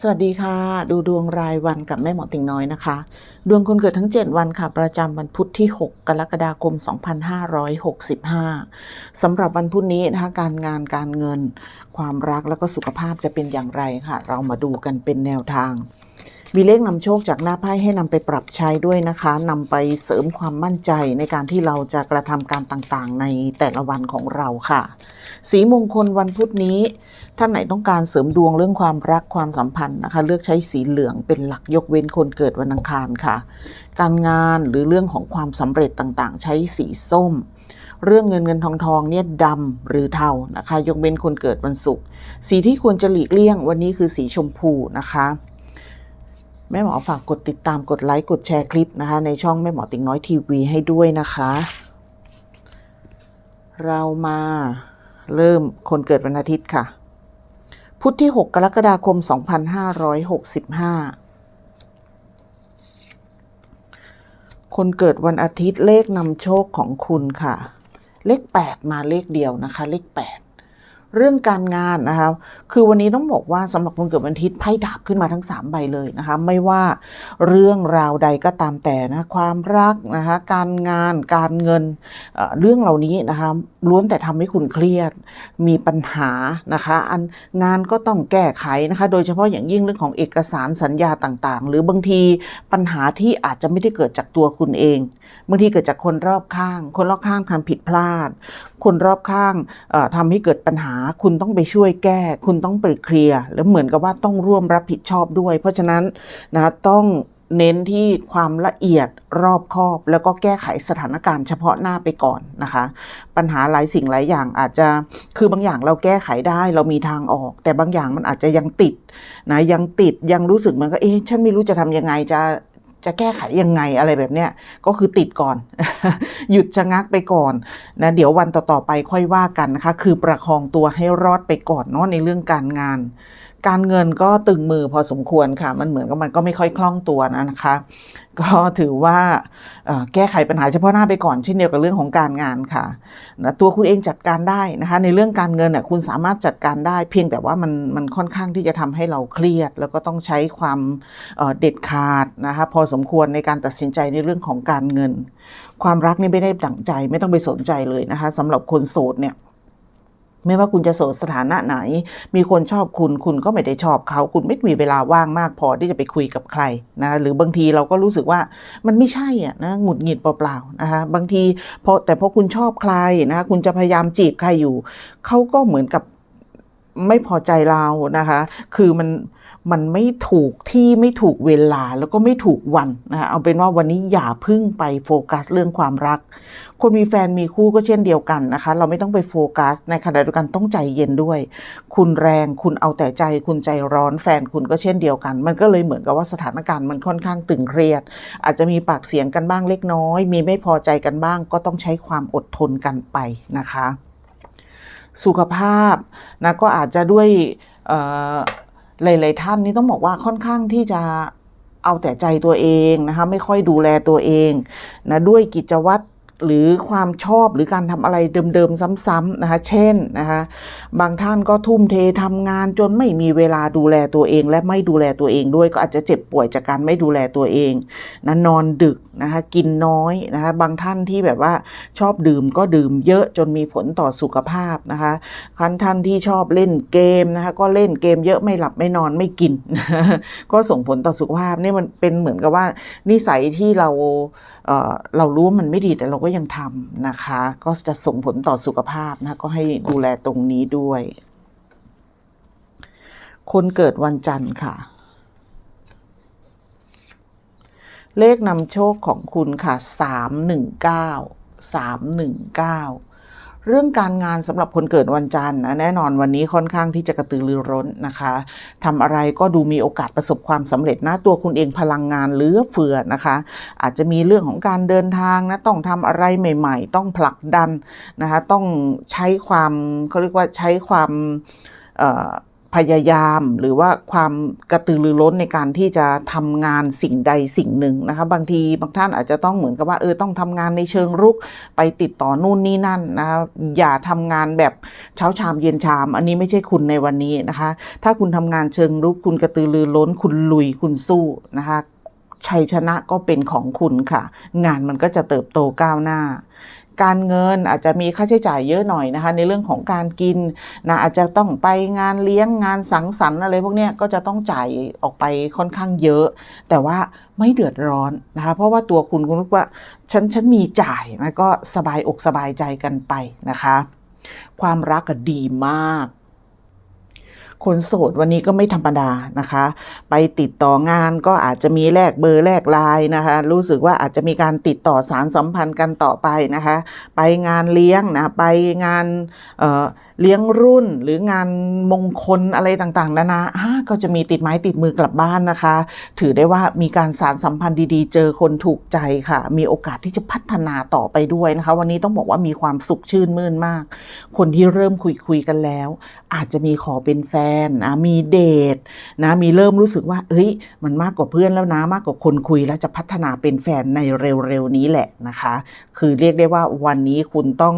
สวัสดีค่ะ ดูดวงรายวันกับแม่หมอติ่งน้อยนะคะ ดวงคนเกิดทั้ง 7 วันค่ะ ประจำวันพุธที่ 6 กรกฎาคม 2565สำหรับวันพุธนี้นะคะการงานการเงิน ความรักแล้วก็สุขภาพจะเป็นอย่างไรค่ะ เรามาดูกันเป็นแนวทาง มีเลขนำโชคจากหน้าไพ่ให้นำไปปรับใช้ด้วยนะคะนำไปเสริมความมั่นใจในการที่เราจะกระทำการต่างๆ ในแต่ละวันของเราค่ะ สีมงคลวันพุธนี้ท่านไหนต้องการเสริมดวงเรื่องความรักความสัมพันธ์นะคะ เลือกใช้สีเหลืองเป็นหลักยกเว้นคนเกิดวันอังคารค่ะ การงานหรือเรื่องของความสำเร็จต่างๆ ใช้สีส้มเรื่องเงินเงินทองทองเนี่ยดำหรือเทานะคะ ยกเว้นคนเกิดวันศุกร์สีที่ควรจะหลีกเลี่ยงวันนี้คือสีชมพูนะคะ แม่หมอฝากกดติดตามกดไลค์กดแชร์คลิปนะคะ ในช่องแม่หมอติ๊งน้อยทีวีให้ด้วยนะคะ เรามาเริ่มคนเกิดวันอาทิตย์ค่ะ พุธที่ 6 กรกฎาคม 2565 คนเกิดวันอาทิตย์เลขนำโชคของคุณค่ะ เลข 8 มาเลขเดียวนะคะ เลข 8 เรื่องการงานนะคะคือวันนี้ต้องบอกว่าสำหรับคนเกิดวันอาทิตย์ไพ่ดาบขึ้นมาทั้ง 3 ใบเลยนะคะไม่ว่าเรื่องราวใดก็ตามแต่นะความรักนะคะการงานการเงินเอ่อเรื่องเหล่านี้นะคะล้วนแต่ทำให้คุณเครียดมีปัญหานะคะอันงานก็ต้องแก้ไขนะคะโดยเฉพาะอย่างยิ่งเรื่องของเอกสารสัญญาต่างๆ หรือบางทีปัญหาที่อาจจะไม่ได้เกิดจากตัวคุณเอง บางทีเกิดจากคนรอบข้าง คนรอบข้างทำผิดพลาดคนรอบข้างเอ่อทำให้เกิดปัญหา คุณต้องไปช่วยแก้ คุณต้องไปเคลียร์แล้วเหมือนกับว่าต้องร่วมรับผิดชอบด้วย เพราะฉะนั้นนะต้องเน้นที่ความละเอียดรอบคอบ แล้วก็แก้ไขสถานการณ์เฉพาะหน้าไปก่อนนะคะ ปัญหาหลายสิ่งหลายอย่างอาจจะคือบางอย่างเราแก้ไขได้เรามีทางออก แต่บางอย่างมันอาจจะยังติดนะยังติดยังรู้สึกเหมันก็เอ๊ะฉันไม่รู้จะทำยังไงจะ จะแก้ไขยังไงอะไรแบบเนี้ยก็คือติดก่อน หยุดชะงักไปก่อนนะเดี๋ยววันต่อๆไปค่อยว่ากันนะคะ คือประคองตัวให้รอดไปก่อนเนาะในเรื่องการงาน การเงินก็ตึงมือพอสมควรค่ะ มันเหมือนกับมันก็ไม่ค่อยคล่องตัวนะนะคะ ก็ถือว่าแก้ไขปัญหาเฉพาะหน้าไปก่อนเช่นเดียวกับเรื่องของการงานค่ะนะตัวคุณเองจัดการได้นะคะ ในเรื่องการเงินน่ะคุณสามารถจัดการได้ เพียงแต่ว่ามันมันค่อนข้างที่จะทำให้เราเครียด แล้วก็ต้องใช้ความเเด็ดขาดนะคะพอสมควรในการตัดสินใจในเรื่องของการเงิน ความรักนี่ไม่ได้ดั่งใจไม่ต้องไปสนใจเลยนะคะสำหรับคนโสดเนี่ย ไม่ว่าคุณจะโสดสถานะไหน มีคนชอบคุณ คุณก็ไม่ได้ชอบเขา คุณไม่มีเวลาว่างมากพอที่จะไปคุยกับใครนะหรือบางทีเราก็รู้สึกว่ามันไม่ใช่อะนะหงุดหงิดเปล่าๆนะคะบางทีพอแต่พอคุณชอบใครนะคะคุณจะพยายามจีบใครอยู่เขาก็เหมือนกับไม่พอใจเรานะคะ คือมัน มันไม่ถูกที่ไม่ถูกเวลาแล้วก็ไม่ถูกวันนะคะเอาเป็นว่าวันนี้อย่าพึ่งไปโฟกัสเรื่องความรัก คนมีแฟนมีคู่ก็เช่นเดียวกันนะคะ เราไม่ต้องไปโฟกัส ในขณะเดียวกันต้องใจเย็นด้วย คุณแรงคุณเอาแต่ใจ คุณใจร้อนแฟนคุณก็เช่นเดียวกัน มันก็เลยเหมือนกับว่าสถานการณ์มันค่อนข้างตึงเครียด อาจจะมีปากเสียงกันบ้างเล็กน้อย มีไม่พอใจกันบ้าง ก็ต้องใช้ความอดทนกันไปนะคะ สุขภาพนะก็อาจจะด้วยเอ่อ หลาย ๆ ท่านนี่ต้องบอกว่าค่อนข้างที่จะเอาแต่ใจตัวเองนะคะ ไม่ค่อยดูแลตัวเองนะด้วยกิจวัตร หรือความชอบหรือการทำอะไรเดิมๆซ้ำๆนะคะ เช่นนะคะบางท่านก็ทุ่มเททำงานจนไม่มีเวลาดูแลตัวเอง และไม่ดูแลตัวเองด้วยก็อาจจะเจ็บป่วยจากการไม่ดูแลตัวเองนะนอนดึกนะคะกินน้อยนะคะบางท่านที่แบบว่าชอบดื่มก็ดื่มเยอะจนมีผลต่อสุขภาพนะคะคันท่านที่ชอบเล่นเกมนะคะก็เล่นเกมเยอะไม่หลับไม่นอนไม่กิน ก็ส่งผลต่อสุขภาพนี่มันเป็นเหมือนกับว่านิสัยที่เรา เรารู้ว่ามันไม่ดีแต่เราก็ยังทำนะคะ ก็จะส่งผลต่อสุขภาพนะก็ให้ดูแลตรงนี้ด้วย คนเกิดวันจันทร์ค่ะ เลขนำโชคของคุณค่ะ319 319เเรื่องการงานสำหรับคนเกิดวันจันทร์นะแน่นอนวันนี้ค่อนข้างที่จะกระตือรือร้นนะคะทำอะไรก็ดูมีโอกาสประสบความสำเร็จนะตัวคุณเองพลังงานเลื้อเฟือนะคะ อาจจะมีเรื่องของการเดินทางนะต้องทำอะไรใหม่ ๆ ต้องผลักดันนะคะ ต้องใช้ความเขาเรียกว่าใช้ความเอ่อ พยายามหรือว่าความกระตือรือร้นในการที่จะทำงานสิ่งใดสิ่งหนึ่งนะคะบางทีบางท่านอาจจะต้องเหมือนกับว่าเออต้องทำงานในเชิงรุกไปติดต่อนู่นนี่นั่นนะคะอย่าทำงานแบบเช้าชามเย็นชาม อันนี้ไม่ใช่คุณในวันนี้นะคะ ถ้าคุณทำงานเชิงรุก คุณกระตือรือร้น คุณลุยคุณสู้นะคะชัยชนะก็เป็นของคุณค่ะ งานมันก็จะเติบโตก้าวหน้า การเงินอาจจะมีค่าใช้จ่ายเยอะหน่อยนะคะในเรื่องของการกินนะอาจจะต้องไปงานเลี้ยงงานสังสรรค์อะไรพวกนี้ก็จะต้องจ่ายออกไปค่อนข้างเยอะ แต่ว่าไม่เดือดร้อนนะคะเพราะว่าตัวคุณคุณรู้ว่าฉันฉันมีจ่ายนะก็สบายอกสบายใจกันไปนะคะ ความรักก็ดีมาก คนโสดวันนี้ก็ไม่ธรรมดานะคะ ไปติดต่องานก็อาจจะมีแลกเบอร์แลกไลน์นะคะ รู้สึกว่าอาจจะมีการติดต่อสารสัมพันธ์กันต่อไปนะคะ ไปงานเลี้ยงนะไปงานเอ่อ เลี้ยงรุ่นหรืองานมงคลอะไรต่างๆ นานาก็จะมีติดไม้ติดมือกลับบ้านนะคะ ถือได้ว่ามีการสารสัมพันธ์ดีๆ เจอคนถูกใจค่ะ มีโอกาสที่จะพัฒนาต่อไปด้วยนะคะ วันนี้ต้องบอกว่ามีความสุขชื่นมื่นมาก คนที่เริ่มคุยคุยๆกันแล้ว อาจจะมีขอเป็นแฟนนะมีเดทนะมีเริ่มรู้สึกว่าเอ้ยมันมากกว่าเพื่อนแล้วนะมากกว่าคนคุยแล้วจะพัฒนาเป็นแฟนในเร็วๆนี้แหละนะคะ คือเรียกได้ว่าวันนี้คุณต้อง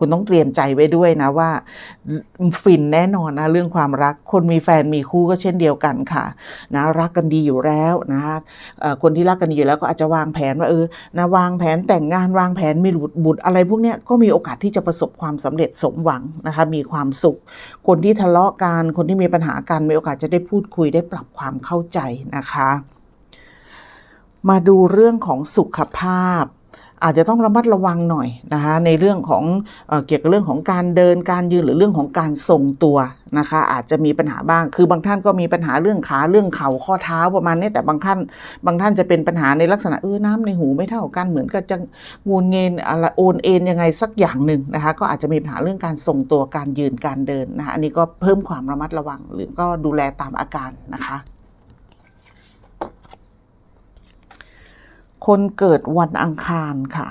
คุณต้องเตรียมใจไว้ด้วยนะว่า ฟินแน่นอนนะเรื่องความรัก คนมีแฟนมีคู่ก็เช่นเดียวกันค่ะนะรักกันดีอยู่แล้วนะคะคนที่รักกันดีอยู่แล้วก็อาจจะวางแผนว่าเออนะวางแผนแต่งงานวางแผนมีบุตรบุตรอะไรพวกเนี้ยก็มีโอกาสที่จะประสบความสำเร็จสมหวังนะคะมีความสุข คนที่ทะเลาะกันคนที่มีปัญหากันมีโอกาสจะได้พูดคุยได้ปรับความเข้าใจนะคะ มาดูเรื่องของสุขภาพ อาจจะต้องระมัดระวังหน่อยนะคะในเรื่องของเอเกี่ยวกับเรื่องของการเดินการยืนหรือเรื่องของการทรงตัวนะคะอาจจะมีปัญหาบ้าง คือบางท่านก็มีปัญหาเรื่องขาเรื่องเข่าข้อเท้าประมาณนี้แต่บางท่านบางท่านจะเป็นปัญหาในลักษณะเออน้ำในหูไม่เท่ากันเหมือนกับจะงูนเงินอะไรโอนเอ็นยังไงสักอย่างหนึ่งนะคะก็อาจจะมีปัญหาเรื่องการทรงตัวการยืนการเดินนะคะอันนี้ก็เพิ่มความระมัดระวังหรือก็ดูแลตามอาการนะคะ คนเกิดวันอังคารค่ะ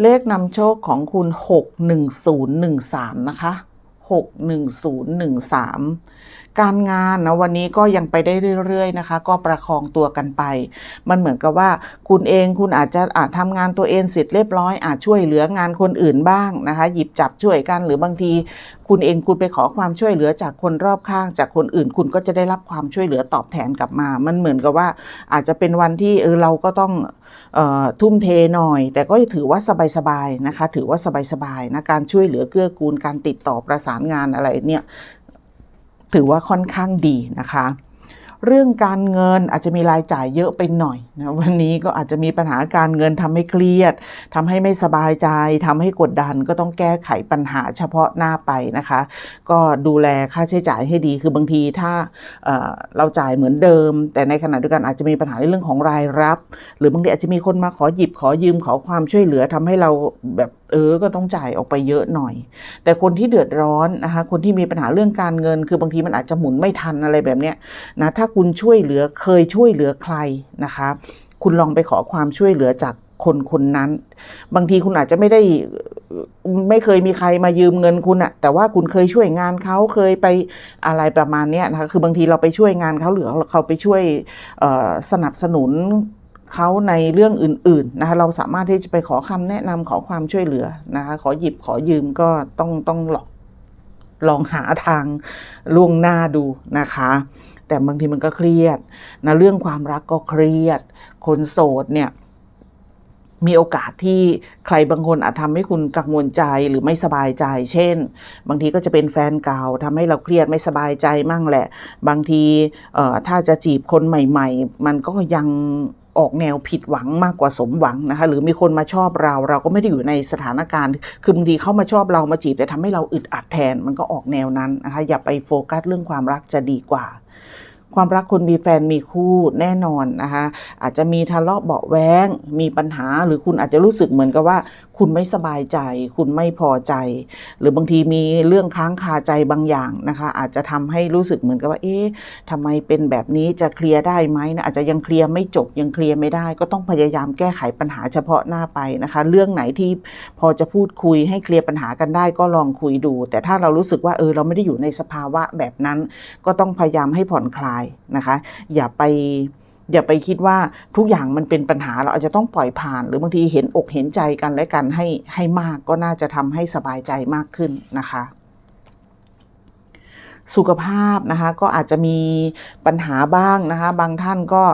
เลขนำโชคของคุณ 61013 นะคะ 61013 การงานนะวันนี้ก็ยังไปได้เรื่อยๆนะคะ ก็ประคองตัวกันไป มันเหมือนกับว่าคุณเองคุณอาจจะอาจทำงานตัวเองเสร็จเรียบร้อยอาจช่วยเหลืองานคนอื่นบ้างนะคะ หยิบจับช่วยกันหรือบางที คุณเองคุณไปขอความช่วยเหลือจากคนรอบข้าง จากคนอื่น คุณก็จะได้รับความช่วยเหลือตอบแทนกลับมา มันเหมือนกับว่าอาจจะเป็นวันที่เออเราก็ต้องทุ่มเทหน่อย แต่ก็ถือว่าสบายๆนะคะ ถือว่าสบายๆนะการช่วยเหลือเกื้อกูลการติดต่อประสานงานอะไรเนี่ย ถือว่าค่อนข้างดีนะคะ เรื่องการเงินอาจจะมีรายจ่ายเยอะไปหน่อยนะวันนี้ก็อาจจะมีปัญหาการเงินทำให้เครียดทำให้ไม่สบายใจทำให้กดดันก็ต้องแก้ไขปัญหาเฉพาะหน้าไปนะคะ ก็ดูแลค่าใช้จ่ายให้ดีคือบางทีถ้าเเราจ่ายเหมือนเดิม แต่ในขณะเดียวกันอาจจะมีปัญหาในเรื่องของรายรับ หรือบางทีอาจจะมีคนมาขอหยิบขอยืมขอความช่วยเหลือทำให้เราแบบ เออก็ต้องจ่ายออกไปเยอะหน่อย แต่คนที่เดือดร้อนนะคะคนที่มีปัญหาเรื่องการเงิน คือบางทีมันอาจจะหมุนไม่ทันอะไรแบบเนี้ยนะถ้าคุณช่วยเหลือเคยช่วยเหลือใครนะคะคุณลองไปขอความช่วยเหลือจากคนคนนั้น บางทีคุณอาจจะไม่ได้ไม่เคยมีใครมายืมเงินคุณอะแต่ว่าคุณเคยช่วยงานเขาเคยไปอะไรประมาณนี้นะคะคือบางทีเราไปช่วยงานเขาหรือเขาไปช่วยสนับสนุน เขาในเรื่องอื่นๆนะคะเราสามารถที่จะไปขอคำแนะนำขอความช่วยเหลือนะคะขอหยิบขอยืมก็ต้องต้องลองลองหาทางล่วงหน้าดูนะคะ แต่บางทีมันก็เครียดนะเรื่องความรักก็เครียด คนโสดเนี่ยมีโอกาสที่ใครบางคนอาจทำให้คุณกังวลใจหรือไม่สบายใจ เช่น บางทีก็จะเป็นแฟนเก่าทำให้เราเครียดไม่สบายใจมั่งแหละ บางทีเอ่อถ้าจะจีบคนใหม่ ๆ มันก็ยัง ออกแนวผิดหวังมากกว่าสมหวังนะคะหรือมีคนมาชอบเรา เราก็ไม่ได้อยู่ในสถานการณ์ คือบางทีเขามาชอบเรามาจีบแต่ทำให้เราอึดอัดแทน มันก็ออกแนวนั้นนะคะอย่าไปโฟกัสเรื่องความรักจะดีกว่า ความรักคนมีแฟนมีคู่แน่นอนนะคะอาจจะมีทะเลาะเบาะแว้งมีปัญหาหรือคุณอาจจะรู้สึกเหมือนกับว่า คุณไม่สบายใจ คุณไม่พอใจ หรือบางทีมีเรื่องค้างคาใจบางอย่างนะคะ อาจจะทำให้รู้สึกเหมือนกับว่า เอ๊ะทำไมเป็นแบบนี้จะเคลียร์ได้ไหมนะอาจจะยังเคลียร์ไม่จบยังเคลียร์ไม่ได้ ก็ต้องพยายามแก้ไขปัญหาเฉพาะหน้าไปนะคะ เรื่องไหนที่พอจะพูดคุยให้เคลียร์ปัญหากันได้ก็ลองคุยดู แต่ถ้าเรารู้สึกว่าเออเราไม่ได้อยู่ในสภาวะแบบนั้น ก็ต้องพยายามให้ผ่อนคลายนะคะ อย่าไป อย่าไปคิดว่าทุกอย่างมันเป็นปัญหาเราอาจจะต้องปล่อยผ่าน หรือบางทีเห็นอกเห็นใจกันและกันให้ให้มากก็น่าจะทำให้สบายใจมากขึ้นนะคะ สุขภาพนะคะก็อาจจะมีปัญหาบ้างนะคะ บางท่านก็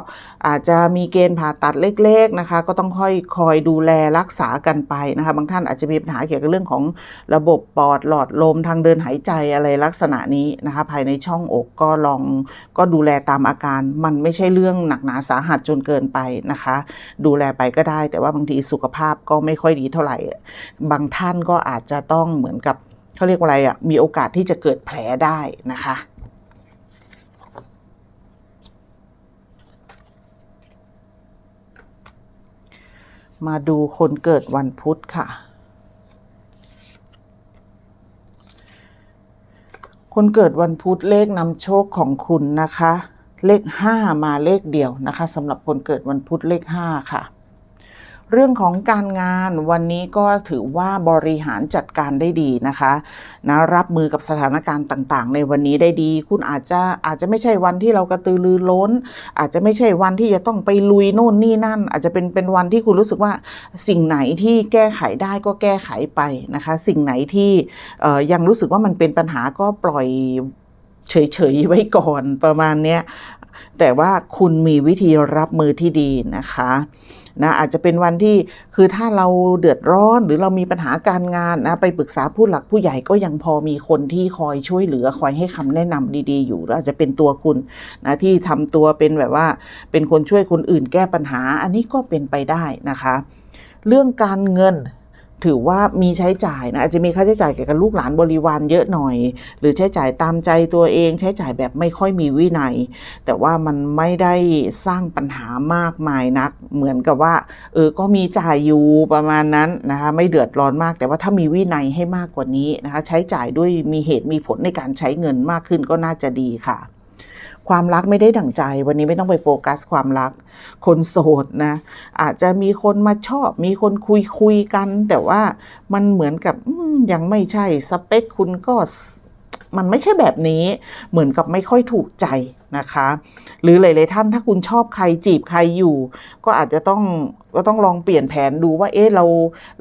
อาจจะมีเกณฑ์ผ่าตัดเล็กๆนะคะ ก็ต้องค่อยคอยดูแลรักษากันไปนะคะ บางท่านอาจจะมีปัญหาเกี่ยวกับเรื่องของระบบปอดหลอดลมทางเดินหายใจอะไรลักษณะนี้นะคะ ภายในช่องอกก็ลองก็ดูแลตามอาการ มันไม่ใช่เรื่องหนักหนาสาหัสจนเกินไปนะคะ ดูแลไปก็ได้ แต่ว่าบางทีสุขภาพก็ไม่ค่อยดีเท่าไหร่ บางท่านก็อาจจะต้องเหมือนกับ เขาเรียกว่าอะไรอะ่ะมีโอกาสที่จะเกิดแผลได้นะคะมาดูคนเกิดวันพุธค่ะ คนเกิดวันพุธเลขนำโชคของคุณนะคะ เลข5มาเลขเดียวนะคะสำหรับคนเกิดวันพุธเลข5ค่ะ เรื่องของการงานวันนี้ก็ถือว่าบริหารจัดการได้ดีนะคะนะรับมือกับสถานการณ์ต่างๆ ในวันนี้ได้ดี คุณอาจจะอาจจะไม่ใช่วันที่เรากระตือรือร้น อาจจะไม่ใช่วันที่จะต้องไปลุยโน่นนี่นั่น อาจจะเป็นเป็นวันที่คุณรู้สึกว่าสิ่งไหนที่แก้ไขได้ก็แก้ไขไปนะคะ สิ่งไหนที่ยังรู้สึกว่ามันเป็นปัญหาก็ปล่อยเฉยๆไว้ก่อนประมาณเนี้ยแต่ว่าคุณมีวิธีรับมือที่ดีนะคะ นะอาจจะเป็นวันที่คือถ้าเราเดือดร้อนหรือเรามีปัญหาการงานนะไปปรึกษาผู้หลักผู้ใหญ่ก็ยังพอมีคนที่คอยช่วยเหลือคอยให้คำแนะนำดีๆ อยู่อาจจะเป็นตัวคุณนะที่ทำตัวเป็นแบบว่า เป็นคนช่วยคนอื่นแก้ปัญหา อันนี้ก็เป็นไปได้นะคะ เรื่องการเงิน ถือว่ามีใช้จ่ายนะอาจจะมีค่าใช้จ่ายเกี่ยวกับลูกหลานบริวารเยอะหน่อย หรือใช้จ่ายตามใจตัวเองใช้จ่ายแบบไม่ค่อยมีวินัย แต่ว่ามันไม่ได้สร้างปัญหามากมายนัก เหมือนกับว่าเออก็มีจ่ายอยู่ประมาณนั้นนะคะไม่เดือดร้อนมาก แต่ว่าถ้ามีวินัยให้มากกว่านี้นะคะใช้จ่ายด้วยมีเหตุมีผลในการใช้เงินมากขึ้นก็น่าจะดีค่ะ ความรักไม่ได้ดั่งใจ วันนี้ไม่ต้องไปโฟกัสความรัก คนโสดนะ อาจจะมีคนมาชอบ มีคนคุยคุยกัน แต่ว่ามันเหมือนกับยังไม่ใช่สเปคคุณก็มันไม่ใช่แบบนี้เหมือนกับไม่ค่อยถูกใจนะคะ หรือหลายๆท่านถ้าคุณชอบใครจีบใครอยู่ ก็อาจจะต้องก็ต้องลองเปลี่ยนแผนดูว่า เอ๊ะเรา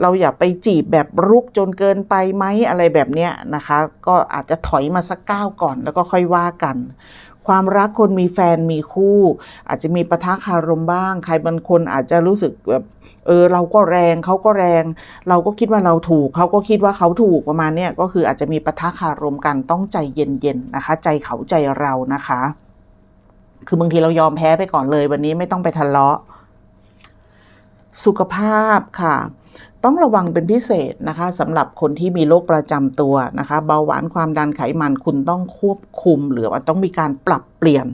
เราอย่าไปจีบแบบรุกจนเกินไปไหมอะไรแบบเนี้ยนะคะ ก็อาจจะถอยมาสักก้าวก่อนแล้วก็ค่อยว่ากัน ความรักคนมีแฟนมีคู่ อาจจะมีปะทะคารมบ้าง ใครบางคนอาจจะรู้สึกแบบเออเราก็แรงเขาก็แรง เราก็คิดว่าเราถูก เขาก็คิดว่าเขาถูกประมาณเนี้ยก็คืออาจจะมีปะทะคารมกันต้องใจเย็นๆนะคะ ใจเขาใจเรานะคะ คือบางทีเรายอมแพ้ไปก่อนเลย วันนี้ไม่ต้องไปทะเลาะ สุขภาพค่ะ ต้องระวังเป็นพิเศษนะคะสำหรับคนที่มีโรคประจำตัวนะคะเบาหวานความดันไขมันคุณต้องควบคุม หรือว่าต้องมีการปรับเปลี่ยน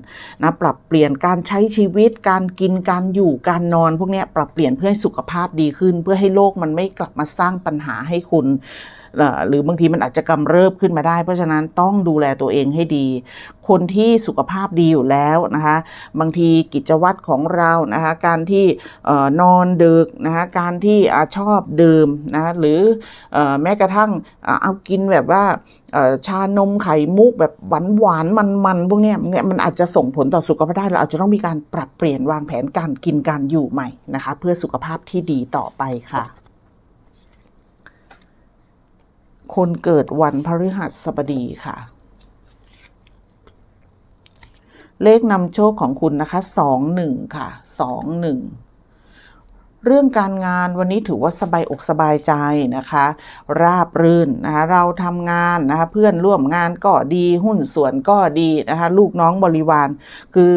นะปรับเปลี่ยนการใช้ชีวิต การกินการอยู่การนอน พวกนี้ปรับเปลี่ยนเพื่อให้สุขภาพดีขึ้น เพื่อให้โรคมันไม่กลับมาสร้างปัญหาให้คุณ หรือบางทีมันอาจจะกำเริบขึ้นมาได้ เพราะฉะนั้นต้องดูแลตัวเองให้ดี คนที่สุขภาพดีอยู่แล้วนะคะ บางทีกิจวัตรของเรานะคะ การที่เอ่อนอนดึกนะคะการที่ชอบดื่มนะคะหรืออแม้กระทั่งเอากินแบบว่าชานมไข่มุกแบบหวานหวานมันมันๆพวกนี้เนี่ยมันอาจจะส่งผลต่อสุขภาพได้เราอาจจะต้องมีการปรับเปลี่ยนวางแผนการกินการอยู่ใหม่นะคะ เพื่อสุขภาพที่ดีต่อไปค่ะ คนเกิดวันพฤหัสบดีค่ะ เลขนำโชคของคุณนะคะสองหนึ่งค่ะสองหนึ่ง เรื่องการงานวันนี้ถือว่าสบายอกสบายใจนะคะ ราบรื่นนะคะเราทำงานนะคะเพื่อนร่วมงานก็ดีหุ้นส่วนก็ดีนะคะลูกน้องบริวาร คือ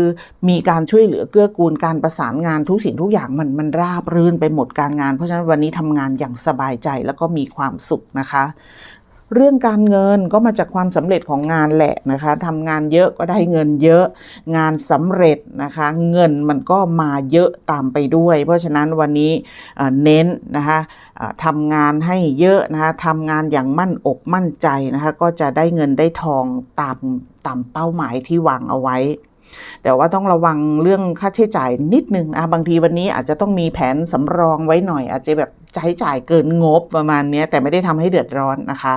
มีการช่วยเหลือเกื้อกูลการประสานงานทุกสิ่งทุกอย่างมันมันราบรื่นไปหมดการงาน เพราะฉะนั้นวันนี้ทำงานอย่างสบายใจแล้วก็มีความสุขนะคะ เรื่องการเงินก็มาจากความสำเร็จของงานแหละนะคะทำงานเยอะก็ได้เงินเยอะ งานสำเร็จนะคะ เงินมันก็มาเยอะตามไปด้วย เพราะฉะนั้นวันนี้เน้นนะคะทำงานให้เยอะนะคะทำงานอย่างมั่นอกมั่นใจนะคะก็จะได้เงินได้ทองตามตามเป้าหมายที่วางเอาไว้แต่ว่าต้องระวังเรื่องค่าใช้จ่ายนิดนึงนะบางทีวันนี้อาจจะต้องมีแผนสำรองไว้หน่อย อาจจะแบบ ใช้จ่ายเกินงบประมาณนี้แต่ไม่ได้ทำให้เดือดร้อนนะคะ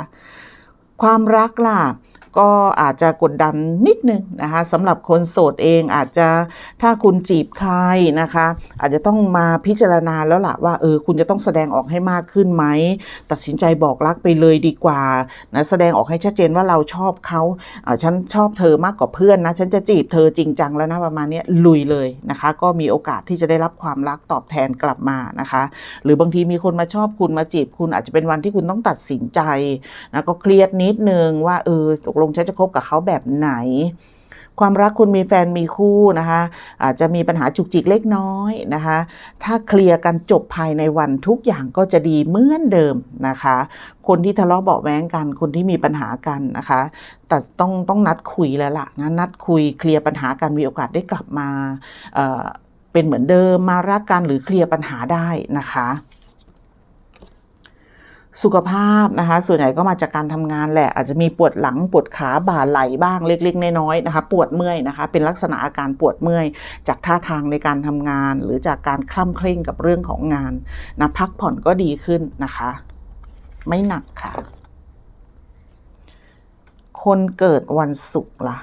ความรักล่ะ ก็อาจจะกดดันนิดนึงนะคะสำหรับคนโสดเองอาจจะถ้าคุณจีบใครนะคะ อาจจะต้องมาพิจารณาแล้วล่ะว่าเออคุณจะต้องแสดงออกให้มากขึ้นไหม ตัดสินใจบอกรักไปเลยดีกว่านะแสดงออกให้ชัดเจนว่าเราชอบเขาอ่าฉันชอบเธอมากกว่าเพื่อนนะฉันจะจีบเธอจริงจังแล้วนะประมาณนี้ลุยเลยนะคะ ก็มีโอกาสที่จะได้รับความรักตอบแทนกลับมานะคะ หรือบางทีมีคนมาชอบคุณมาจีบคุณอาจจะเป็นวันที่คุณต้องตัดสินใจนะก็เครียดนิดนึงว่าเออตกลงฉันจะคบกับเขาแบบไหน ความรักคุณมีแฟนมีคู่นะคะ อาจจะมีปัญหาจุกจิกเล็กน้อยนะคะ ถ้าเคลียร์กันจบภายในวันทุกอย่างก็จะดีเหมือนเดิมนะคะ คนที่ทะเลาะเบาะแว้งกัน คนที่มีปัญหากันนะคะ แต่ต้องต้องนัดคุยแล้วล่ะนะนัดคุยเคลียร์ปัญหากันมีโอกาสได้กลับมาเเป็นเหมือนเดิมมารักกันหรือเคลียร์ปัญหาได้นะคะ สุขภาพนะคะ ส่วนใหญ่ก็มาจากการทำงานแหละ อาจจะมีปวดหลังปวดขาบ่าไหล่บ้างเล็กๆน้อยๆนะคะ ปวดเมื่อยนะคะ เป็นลักษณะอาการปวดเมื่อย จากท่าทางในการทำงาน หรือจากการคล่ำเคร่งกับเรื่องของงานนะพักผ่อนก็ดีขึ้นนะคะ ไม่หนักค่ะ คนเกิดวันศุกร์ล่ะ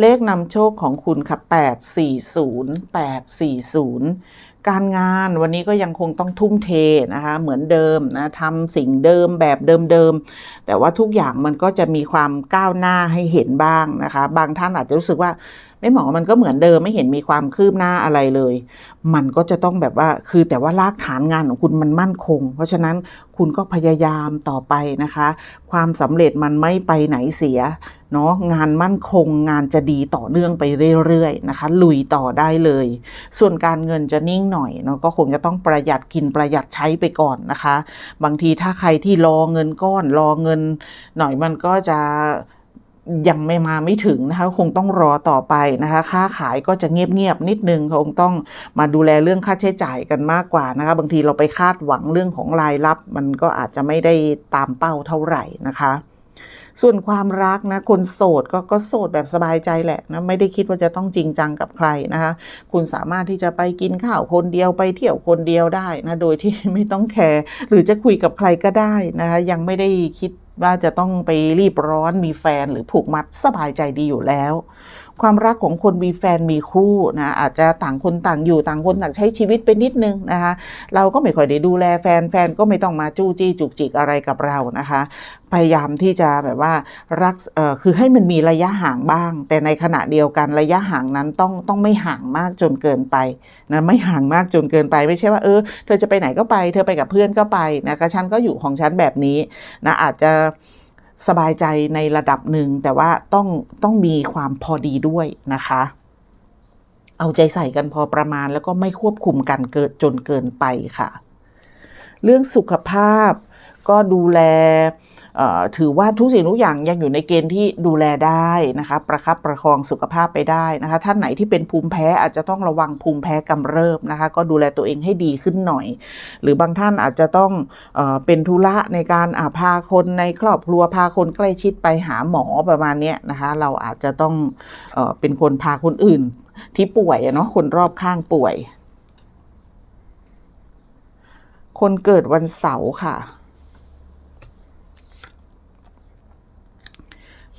เลขนำโชคของคุณค่ะ840 840 การงานวันนี้ก็ยังคงต้องทุ่มเทนะคะเหมือนเดิมนะทำสิ่งเดิมแบบเดิมๆแต่ว่าทุกอย่างมันก็จะมีความก้าวหน้าให้เห็นบ้างนะคะ บางท่านอาจจะรู้สึกว่าไม่หมอมันก็เหมือนเดิมไม่เห็นมีความคืบหน้าอะไรเลย มันก็จะต้องแบบว่าคือแต่ว่ารากฐานงานของคุณมันมั่นคง เพราะฉะนั้นคุณก็พยายามต่อไปนะคะ ความสำเร็จมันไม่ไปไหนเสีย เนาะงานมั่นคงงานจะดีต่อเนื่องไปเรื่อยๆนะคะ ลุยต่อได้เลย ส่วนการเงินจะนิ่งหน่อยเนาะก็คงจะต้องประหยัดกินประหยัดใช้ไปก่อนนะคะ บางทีถ้าใครที่รอเงินก้อนรอเงิน หน่อยมันก็จะยังไม่มาไม่ถึงนะคะคงต้องรอต่อไปนะคะ ค่าขายก็จะเงียบๆนิดนึงคงต้องมาดูแลเรื่องค่าใช้จ่ายกันมากกว่านะคะบางทีเราไปคาดหวังเรื่องของรายรับ มันก็อาจจะไม่ได้ตามเป้าเท่าไหร่นะคะ ส่วนความรักนะคนโสดก็ก็โสดแบบสบายใจแหละนะไม่ได้คิดว่าจะต้องจริงจังกับใครนะคะ คุณสามารถที่จะไปกินข้าวคนเดียวไปเที่ยวคนเดียวได้นะโดยที่ไม่ต้องแคร์หรือจะคุยกับใครก็ได้นะคะยังไม่ได้คิดว่าจะต้องไปรีบร้อนมีแฟนหรือผูกมัดสบายใจดีอยู่แล้ว ความรักของคนมีแฟนมีคู่นะอาจจะต่างคนต่างอยู่ต่างคนต่างใช้ชีวิตไปนิดนึงนะคะเราก็ไม่ค่อยได้ดูแลแฟนแฟนก็ไม่ต้องมาจู้จี้จุกจิกอะไรกับเรานะคะ พยายามที่จะแบบว่ารักเอ่อคือให้มันมีระยะห่างบ้าง แต่ในขณะเดียวกันระยะห่างนั้นต้องต้องไม่ห่างมากจนเกินไปนะไม่ห่างมากจนเกินไปไม่ใช่ว่าเออเธอจะไปไหนก็ไป เธอไปกับเพื่อนก็ไปนะคะฉันก็อยู่ของฉันแบบนี้นะอาจจะ สบายใจในระดับหนึ่ง แต่ว่าต้องต้องมีความพอดีด้วยนะคะ เอาใจใส่กันพอประมาณแล้วก็ไม่ควบคุมกันเกิดจนเกินไปค่ะ เรื่องสุขภาพก็ดูแล ถือว่าทุกสิ่งทุกอย่างยังอยู่ในเกณฑ์ที่ดูแลได้นะคะประคับประคองสุขภาพไปได้นะคะท่านไหนที่เป็นภูมิแพ้อาจจะต้องระวังภูมิแพ้กำเริบนะคะก็ดูแลตัวเองให้ดีขึ้นหน่อย หรือบางท่านอาจจะต้องเออเป็นธุระในการาพาคนในครอบครัวพาคนใกล้ชิดไปหาหมอประมาณนี้นะคะเราอาจจะต้องเออเป็นคนพาคนอื่นที่ป่วยเนาะคนรอบข้างป่วย คนเกิดวันเสาร์ค่ะ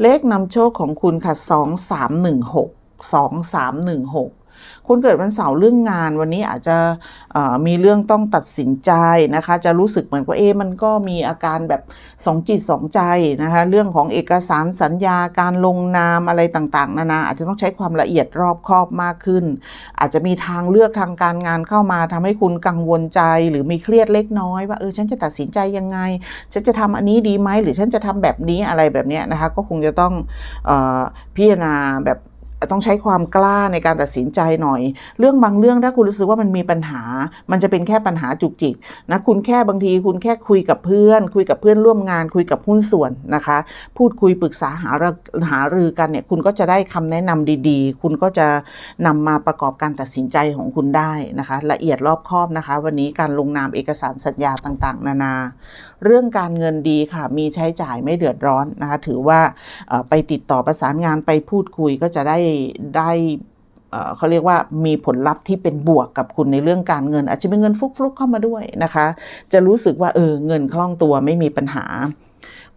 เลขนำโชคของคุณค่ะ 2316 2316 คนเกิดวันเสาร์เรื่องงานวันนี้อาจจะมีเรื่องต้องตัดสินใจนะคะ จะรู้สึกเหมือนว่าเอ๊มันก็มีอาการแบบสองจิตสองใจนะคะ เรื่องของเอกสารสัญญาการลงนามอะไรต่างๆ นานาอาจจะต้องใช้ความละเอียดรอบคอบมากขึ้น อาจจะมีทางเลือกทางการงานเข้ามาทำให้คุณกังวลใจหรือมีเครียดเล็กน้อยว่าเออฉันจะตัดสินใจยังไง ฉันจะทำอันนี้ดีไหมหรือฉันจะทำแบบนี้อะไรแบบเนี้ยนะคะ ก็คงจะต้องออพิจารณาแบบ ต้องใช้ความกล้าในการตัดสินใจหน่อย เรื่องบางเรื่องถ้าคุณรู้สึกว่ามันมีปัญหา มันจะเป็นแค่ปัญหาจุกจิกนะคุณแค่บางทีคุณแค่คุยกับเพื่อน คุยกับเพื่อนร่วมงาน คุยกับหุ้นส่วนนะคะ พูดคุยปรึกษาหาหารือกันเนี่ยคุณก็จะได้คำแนะนำดีๆ คุณก็จะนำมาประกอบการตัดสินใจของคุณได้นะคะ ละเอียดรอบคอบนะคะ วันนี้การลงนามเอกสารสัญญาต่างๆ นานาเรื่องการเงินดีค่ะ มีใช้จ่ายไม่เดือดร้อนนะคะ ถือว่าไปติดต่อประสานงานไปพูดคุยก็จะได้ได้เขาเรียกว่ามีผลลัพธ์ที่เป็นบวกกับคุณในเรื่องการเงิน อาจจะเป็นเงินฟุกๆเข้ามาด้วยนะคะ จะรู้สึกว่าเออเงินคล่องตัวไม่มีปัญหา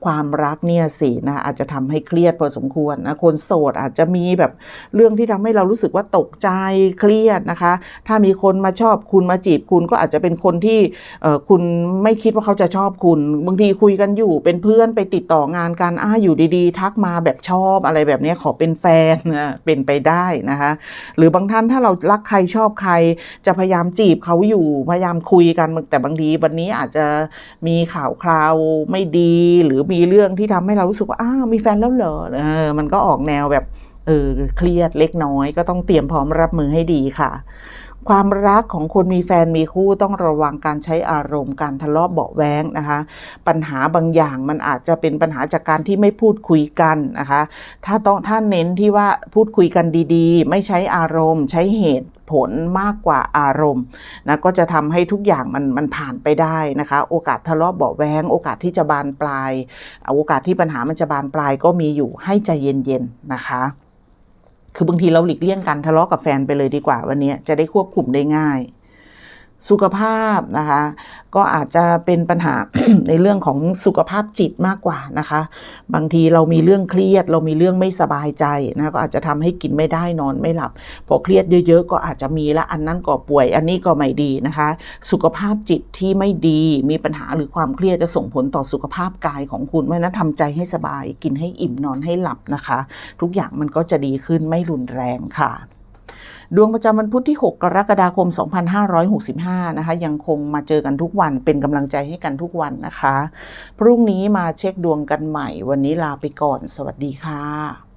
ความรักเนี่ยสินะอาจจะทำให้เครียดพอสมควรนะคนโสดอาจจะมีแบบเรื่องที่ทำให้เรารู้สึกว่าตกใจเครียดนะคะ ถ้ามีคนมาชอบคุณมาจีบคุณก็อาจจะเป็นคนที่เอ่อคุณไม่คิดว่าเขาจะชอบคุณบางทีคุยกันอยู่เป็นเพื่อนไปติดต่องานกันอ้าอยู่ดีๆ ทักมาแบบชอบอะไรแบบนี้ขอเป็นแฟนนะเป็นไปได้นะคะ หรือบางท่านถ้าเรารักใครชอบใคร จะพยายามจีบเขาอยู่พยายามคุยกันแต่บางทีวันนี้อาจจะมีข่าวคราวไม่ดีหรือมีเรื่องที่ทำให้เรารู้สึกว่าอ้าวมีแฟนแล้วเหรอเออมันก็ออกแนวแบบเออเครียดเล็กน้อยก็ต้องเตรียมพร้อมรับมือให้ดีค่ะ ความรักของคนมีแฟนมีคู่ต้องระวังการใช้อารมณ์การทะเลาะเบาะแว้งนะคะ ปัญหาบางอย่างมันอาจจะเป็นปัญหาจากการที่ไม่พูดคุยกันนะคะ ถ้าต้องถ้าเน้นที่ว่าพูดคุยกันดีๆ ไม่ใช้อารมณ์ ใช้เหตุผลมากกว่าอารมณ์นะก็จะทำให้ทุกอย่างมันมันผ่านไปได้นะคะ โอกาสทะเลาะเบาะแว้งโอกาสที่จะบานปลาย โอกาสที่ปัญหามันจะบานปลายก็มีอยู่ให้ใจเย็นๆนะคะ คือบางทีเราหลีกเลี่ยงการทะเลาะกับแฟนไปเลยดีกว่าวันนี้จะได้ควบคุมได้ง่าย สุขภาพนะคะ ก็อาจจะเป็นปัญหาในเรื่องของสุขภาพจิตมากกว่านะคะ บางทีเรามีเรื่องเครียด เรามีเรื่องไม่สบายใจนะก็อาจจะทำให้กินไม่ได้นอนไม่หลับ พอเครียดเยอะ ๆ ก็อาจจะมีละอันนั้นก็ป่วย อันนี้ก็ไม่ดีนะคะ สุขภาพจิตที่ไม่ดีมีปัญหาหรือความเครียดจะส่งผลต่อสุขภาพกายของคุณเพราะฉะนั้นทำใจให้สบาย กินให้อิ่มนอนให้หลับนะคะ ทุกอย่างมันก็จะดีขึ้นไม่รุนแรงค่ะ ดวงประจำวันพุธที่ 6 กรกฎาคม 2565 นะคะ ยังคงมาเจอกันทุกวันเป็นกำลังใจให้กันทุกวันนะคะ พรุ่งนี้มาเช็คดวงกันใหม่ วันนี้ลาไปก่อน สวัสดีค่ะ